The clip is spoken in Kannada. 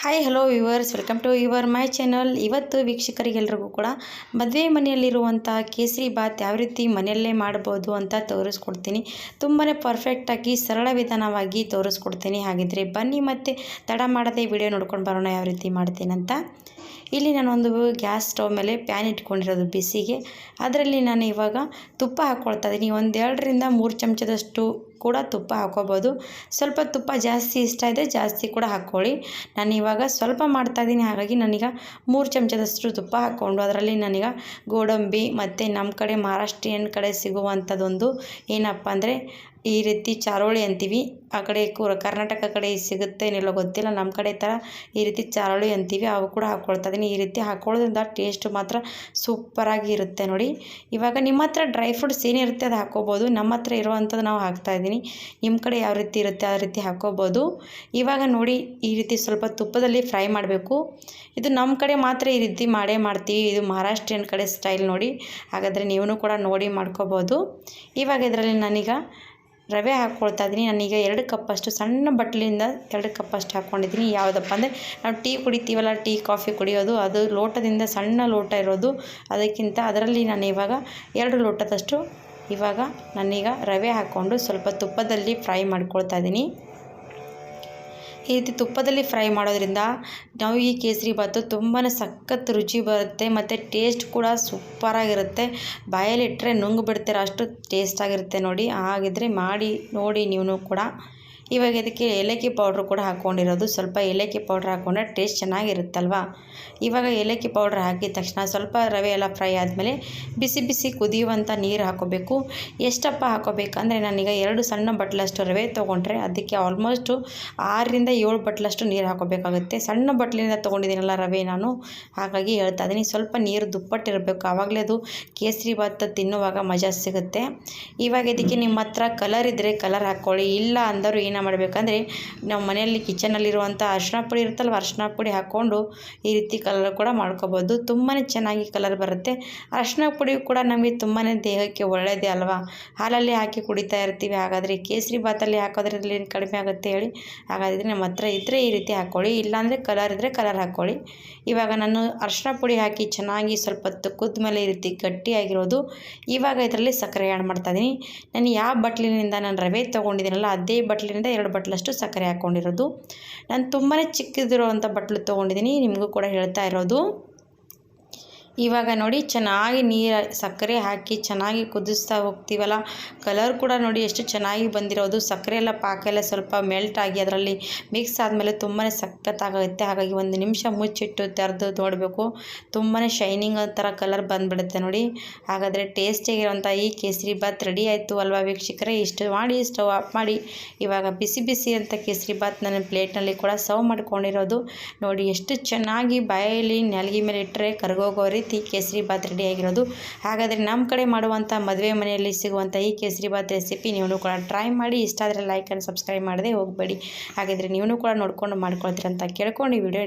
Hi hello viewers welcome to your my channel ಇವತ್ತು ವೀಕ್ಷಕರಿಗೆಲ್ರಿಗೂ ಕೂಡ ಮದುವೆ ಮನೆಯಲ್ಲಿರುವಂಥ ಕೇಸರಿ ಬಾತ್ ಯಾವ ರೀತಿ ಮನೆಯಲ್ಲೇ ಮಾಡ್ಬೋದು ಅಂತ ತೋರಿಸ್ಕೊಡ್ತೀನಿ. ತುಂಬಾ ಪರ್ಫೆಕ್ಟಾಗಿ ಸರಳ ವಿಧಾನವಾಗಿ ತೋರಿಸ್ಕೊಡ್ತೀನಿ. ಹಾಗಿದ್ರೆ ಬನ್ನಿ ಮತ್ತು ತಡ ಮಾಡದೆ ವಿಡಿಯೋ ನೋಡ್ಕೊಂಡು ಬರೋಣ ಯಾವ ರೀತಿ ಮಾಡ್ತೀನಂತ ಇಲ್ಲಿ ನಾನೊಂದು ಗ್ಯಾಸ್ ಸ್ಟವ್ ಮೇಲೆ ಪ್ಯಾನ್ ಇಟ್ಕೊಂಡಿರೋದು ಬಿಸಿಗೆ. ಅದರಲ್ಲಿ ನಾನು ಇವಾಗ ತುಪ್ಪ ಹಾಕ್ಕೊಳ್ತಾ ಇದ್ದೀನಿ. ಒಂದೆರಡರಿಂದ ಮೂರು ಚಮಚದಷ್ಟು ಕೂಡ ತುಪ್ಪ ಹಾಕ್ಕೋಬೋದು ಸ್ವಲ್ಪ ತುಪ್ಪ ಜಾಸ್ತಿ ಇಷ್ಟ ಇದೆ, ಜಾಸ್ತಿ ಕೂಡ ಹಾಕ್ಕೊಳ್ಳಿ. ನಾನು ಇವಾಗ ಸ್ವಲ್ಪ ಮಾಡ್ತಾಯಿದ್ದೀನಿ ಹಾಗಾಗಿ ನಾನೀಗ ಮೂರು ಚಮಚದಷ್ಟು ತುಪ್ಪ ಹಾಕ್ಕೊಂಡು ಅದರಲ್ಲಿ ನಾನೀಗ ಗೋಡಂಬಿ ಮತ್ತು ನಮ್ಮ ಕಡೆ ಮಹಾರಾಷ್ಟ್ರೀಯನ್ ಕಡೆ ಸಿಗುವಂಥದ್ದೊಂದು ಏನಪ್ಪ ಅಂದರೆ ಈ ರೀತಿ ಚಾರೋಳಿ ಅಂತೀವಿ. ಆ ಕಡೆ ಕೂರ ಕರ್ನಾಟಕ ಕಡೆ ಸಿಗುತ್ತೆ ಏನಿಲ್ಲ ಗೊತ್ತಿಲ್ಲ. ನಮ್ಮ ಕಡೆ ಥರ ಈ ರೀತಿ ಚಾರೋಳಿ ಅಂತೀವಿ. ಅವು ಕೂಡ ಹಾಕ್ಕೊಳ್ತಾ ಇದೀನಿ. ಈ ರೀತಿ ಹಾಕ್ಕೊಳ್ಳೋದ್ರಿಂದ ಟೇಸ್ಟ್ ಮಾತ್ರ ಸೂಪರಾಗಿ ಇರುತ್ತೆ ನೋಡಿ. ಇವಾಗ ನಿಮ್ಮ ಹತ್ರ ಡ್ರೈ ಫ್ರೂಟ್ಸ್ ಏನಿರುತ್ತೆ ಅದು ಹಾಕ್ಕೋಬೋದು ನಮ್ಮ ಹತ್ರ ಇರುವಂಥದ್ದು ನಾವು ಹಾಕ್ತಾಯಿದ್ದೀನಿ ನಿಮ್ಮ ಕಡೆ ಯಾವ ರೀತಿ ಇರುತ್ತೆ ಆ ರೀತಿ ಹಾಕ್ಕೋಬೋದು ಇವಾಗ ನೋಡಿ ಈ ರೀತಿ ಸ್ವಲ್ಪ ತುಪ್ಪದಲ್ಲಿ ಫ್ರೈ ಮಾಡಬೇಕು. ಇದು ನಮ್ಮ ಕಡೆ ಮಾತ್ರ ಈ ರೀತಿ ಮಾಡೇ ಮಾಡ್ತೀವಿ. ಇದು ಮಹಾರಾಷ್ಟ್ರಿಯನ್ ಕಡೆ ಸ್ಟೈಲ್ ನೋಡಿ. ಹಾಗಾದರೆ ನೀವು ಕೂಡ ನೋಡಿ ಮಾಡ್ಕೋಬೋದು. ಇವಾಗ ಇದರಲ್ಲಿ ನಾನೀಗ ರವೆ ಹಾಕ್ಕೊಳ್ತಾ ಇದ್ದೀನಿ. ನಾನೀಗ ಎರಡು ಕಪ್ಪಷ್ಟು ಸಣ್ಣ ಬಟ್ಲಿಂದ ಎರಡು ಕಪ್ಪಷ್ಟು ಹಾಕ್ಕೊಂಡಿದ್ದೀನಿ. ಯಾವುದಪ್ಪ ಅಂದರೆ ನಾವು ಟೀ ಕುಡಿತೀವಲ್ಲ, ಟೀ, ಕಾಫಿ ಕುಡಿಯೋದು, ಅದು ಲೋಟದಿಂದ ಸಣ್ಣ ಲೋಟ ಇರೋದು. ಅದಕ್ಕಿಂತ ಅದರಲ್ಲಿ ನಾನು ಇವಾಗ ಎರಡು ಲೋಟದಷ್ಟು ಇವಾಗ ನಾನೀಗ ರವೆ ಹಾಕ್ಕೊಂಡು ಸ್ವಲ್ಪ ತುಪ್ಪದಲ್ಲಿ ಫ್ರೈ ಮಾಡ್ಕೊಳ್ತಾ ಇದ್ದೀನಿ. ಈ ರೀತಿ ತುಪ್ಪದಲ್ಲಿ ಫ್ರೈ ಮಾಡೋದ್ರಿಂದ ನಾವು ಈ ಕೇಸರಿ ಭಾತು ತುಂಬಾ ಸಖತ್ ರುಚಿ ಬರುತ್ತೆ ಮತ್ತು ಟೇಸ್ಟ್ ಕೂಡ ಸೂಪರಾಗಿರುತ್ತೆ. ಬಾಯಲ್ಲಿಟ್ಟರೆ ನುಂಗು ಬಿಡ್ತೀರ ಅಷ್ಟು ಟೇಸ್ಟಾಗಿರುತ್ತೆ ನೋಡಿ. ಹಾಗಿದ್ರೆ ಮಾಡಿ, ನೋಡಿ ನೀವು ಕೂಡ. ಇವಾಗ ಇದಕ್ಕೆ ಏಲಕ್ಕಿ ಪೌಡ್ರ್ ಕೂಡ ಹಾಕ್ಕೊಂಡಿರೋದು ಸ್ವಲ್ಪ ಏಲಕ್ಕಿ ಪೌಡ್ರ್ ಹಾಕ್ಕೊಂಡ್ರೆ ಟೇಸ್ಟ್ ಚೆನ್ನಾಗಿರುತ್ತಲ್ವ? ಇವಾಗ ಏಲಕ್ಕಿ ಪೌಡ್ರ್ ಹಾಕಿದ ತಕ್ಷಣ ಸ್ವಲ್ಪ ರವೆ ಎಲ್ಲ ಫ್ರೈ ಆದಮೇಲೆ ಬಿಸಿ ಬಿಸಿ ಕುದಿಯುವಂಥ ನೀರು ಹಾಕೋಬೇಕು. ಎಷ್ಟಪ್ಪ ಹಾಕೋಬೇಕಂದ್ರೆ ನಾನೀಗ ಎರಡು ಸಣ್ಣ ಬಟ್ಲಷ್ಟು ರವೆ ತೊಗೊಂಡ್ರೆ ಅದಕ್ಕೆ ಆಲ್ಮೋಸ್ಟು ಆರರಿಂದ ಏಳು ಬಟ್ಲಷ್ಟು ನೀರು ಹಾಕೋಬೇಕಾಗುತ್ತೆ. ಸಣ್ಣ ಬಟ್ಲಿಂದ ತೊಗೊಂಡಿದ್ದೀನಲ್ಲ ರವೆ ನಾನು, ಹಾಗಾಗಿ ಹೇಳ್ತಾ ಇದ್ದೀನಿ. ಸ್ವಲ್ಪ ನೀರು ದುಪ್ಪಟ್ಟಿರಬೇಕು ಆವಾಗಲೇ ಅದು ಕೇಸರಿ ಭಾತ್ ತಿನ್ನುವಾಗ ಮಜಾ ಸಿಗುತ್ತೆ. ಇವಾಗ ಇದಕ್ಕೆ ನಿಮ್ಮ ಹತ್ರ ಕಲರ್ ಇದ್ದರೆ ಕಲರ್ ಹಾಕ್ಕೊಳ್ಳಿ ಇಲ್ಲ ಅಂದರೂ ಏನು ಮಾಡಬೇಕಂದ್ರೆ ನಾವು ಮನೆಯಲ್ಲಿ ಕಿಚನಲ್ಲಿರುವಂಥ ಅರ್ಶಿನ ಪುಡಿ ಇರುತ್ತಲ್ವ ಅರಿಶಿನ ಪುಡಿ ಹಾಕ್ಕೊಂಡು ಈ ರೀತಿ ಕಲರ್ ಕೂಡ ಮಾಡ್ಕೋಬೋದು. ತುಂಬಾ ಚೆನ್ನಾಗಿ ಕಲರ್ ಬರುತ್ತೆ. ಅರ್ಶಿನ ಪುಡಿ ಕೂಡ ನಮಗೆ ತುಂಬಾ ದೇಹಕ್ಕೆ ಒಳ್ಳೆಯದೇ ಅಲ್ವಾ? ಹಾಲಲ್ಲಿ ಹಾಕಿ ಕುಡಿತಾ ಇರ್ತೀವಿ. ಹಾಗಾದರೆ ಕೇಸರಿ ಬಾತಲ್ಲಿ ಹಾಕೋದ್ರಲ್ಲಿ ಏನು ಕಡಿಮೆ ಆಗುತ್ತೆ ಹೇಳಿ? ಹಾಗಾದರೆ ನಮ್ಮ ಹತ್ರ ಇದ್ದರೆ ಈ ರೀತಿ ಹಾಕ್ಕೊಳ್ಳಿ ಇಲ್ಲಾಂದರೆ ಕಲರ್ ಇದ್ದರೆ ಕಲರ್ ಹಾಕ್ಕೊಳ್ಳಿ ಇವಾಗ ನಾನು ಅರ್ಶಿನ ಪುಡಿ ಹಾಕಿ ಚೆನ್ನಾಗಿ ಸ್ವಲ್ಪ ಹೊತ್ತು ಕುದ್ದ ಮೇಲೆ ಈ ರೀತಿ ಗಟ್ಟಿಯಾಗಿರೋದು ಇವಾಗ ಇದರಲ್ಲಿ ಸಕ್ಕರೆ ಆ್ಯಡ್ ಮಾಡ್ತಾಯಿದ್ದೀನಿ ನಾನು ಯಾವ ಬಟ್ಲಿನಿಂದ ನಾನು ರವೆ ತೊಗೊಂಡಿದ್ದೀನಲ್ಲ, ಅದೇ ಬಟ್ಲಿನಿಂದ ಎರಡು ಬಟ್ಲಷ್ಟು ಸಕ್ಕರೆ ಹಾಕ್ಕೊಂಡಿರೋದು. ನಾನು ತುಂಬಾ ಚಿಕ್ಕದಿರುವಂಥ ಬಟ್ಲು ತೊಗೊಂಡಿದ್ದೀನಿ ನಿಮಗೂ ಕೂಡ ಹೇಳ್ತಾ ಇರೋದು. ಇವಾಗ ನೋಡಿ ಚೆನ್ನಾಗಿ ನೀರು ಸಕ್ಕರೆ ಹಾಕಿ ಚೆನ್ನಾಗಿ ಕುದಿಸ್ತಾ ಹೋಗ್ತೀವಲ್ಲ? ಕಲರ್ ಕೂಡ ನೋಡಿ ಎಷ್ಟು ಚೆನ್ನಾಗಿ ಬಂದಿರೋದು. ಸಕ್ಕರೆ ಎಲ್ಲ ಪಾಕ ಎಲ್ಲ ಸ್ವಲ್ಪ ಮೆಲ್ಟ್ ಆಗಿ ಅದರಲ್ಲಿ ಮಿಕ್ಸ್ ಆದಮೇಲೆ ತುಂಬಾ ಸಖತ್ತಾಗುತ್ತೆ. ಹಾಗಾಗಿ ಒಂದು ನಿಮಿಷ ಮುಚ್ಚಿಟ್ಟು ತೆರೆದು ನೋಡಬೇಕು. ತುಂಬಾ ಶೈನಿಂಗ್ ಥರ ಕಲರ್ ಬಂದುಬಿಡುತ್ತೆ ನೋಡಿ. ಹಾಗಾದರೆ ಟೇಸ್ಟಿಯಾಗಿರುವಂಥ ಈ ಕೇಸರಿ ಬಾತ್ ರೆಡಿ ಆಯಿತು ಅಲ್ವಾ ವೀಕ್ಷಕರೇ? ಇಷ್ಟು ಮಾಡಿ ಸ್ಟವ್ ಆಫ್ ಮಾಡಿ. ಇವಾಗ ಬಿಸಿ ಬಿಸಿ ಅಂತ ಕೇಸರಿ ಬಾತ್ ನನ್ನ ಪ್ಲೇಟ್ನಲ್ಲಿ ಕೂಡ ಸರ್ವ್ ಮಾಡ್ಕೊಂಡಿರೋದು. ನೋಡಿ ಎಷ್ಟು ಚೆನ್ನಾಗಿ ಬಾಯಲ್ಲಿ ನೆಲಗಿ ಮೇಲೆ ಇಟ್ಟರೆ ಕರ್ಗೋಗೋ ರೀತಿ ಕೇಸರಿ ಬಾತ್ ರೆಡಿ ಆಗಿರೋದು. ಹಾಗಾದರೆ ನಮ್ಮ ಕಡೆ ಮಾಡುವಂಥ ಮದುವೆ ಮನೆಯಲ್ಲಿ ಸಿಗುವಂಥ ಈ ಕೇಸರಿ ಬಾತ್ ರೆಸಿಪಿ ನೀವು ಕೂಡ ಟ್ರೈ ಮಾಡಿ. ಇಷ್ಟ ಆದರೆ ಲೈಕ್ ಆ್ಯಂಡ್ ಸಬ್ಸ್ಕ್ರೈಬ್ ಮಾಡದೆ ಹೋಗಬೇಡಿ. ಹಾಗಾದರೆ ನೀವು ಕೂಡ ನೋಡ್ಕೊಂಡು ಮಾಡ್ಕೊಳ್ತೀರಂತ ಕೇಳ್ಕೊಂಡು ಈ ವಿಡಿಯೋ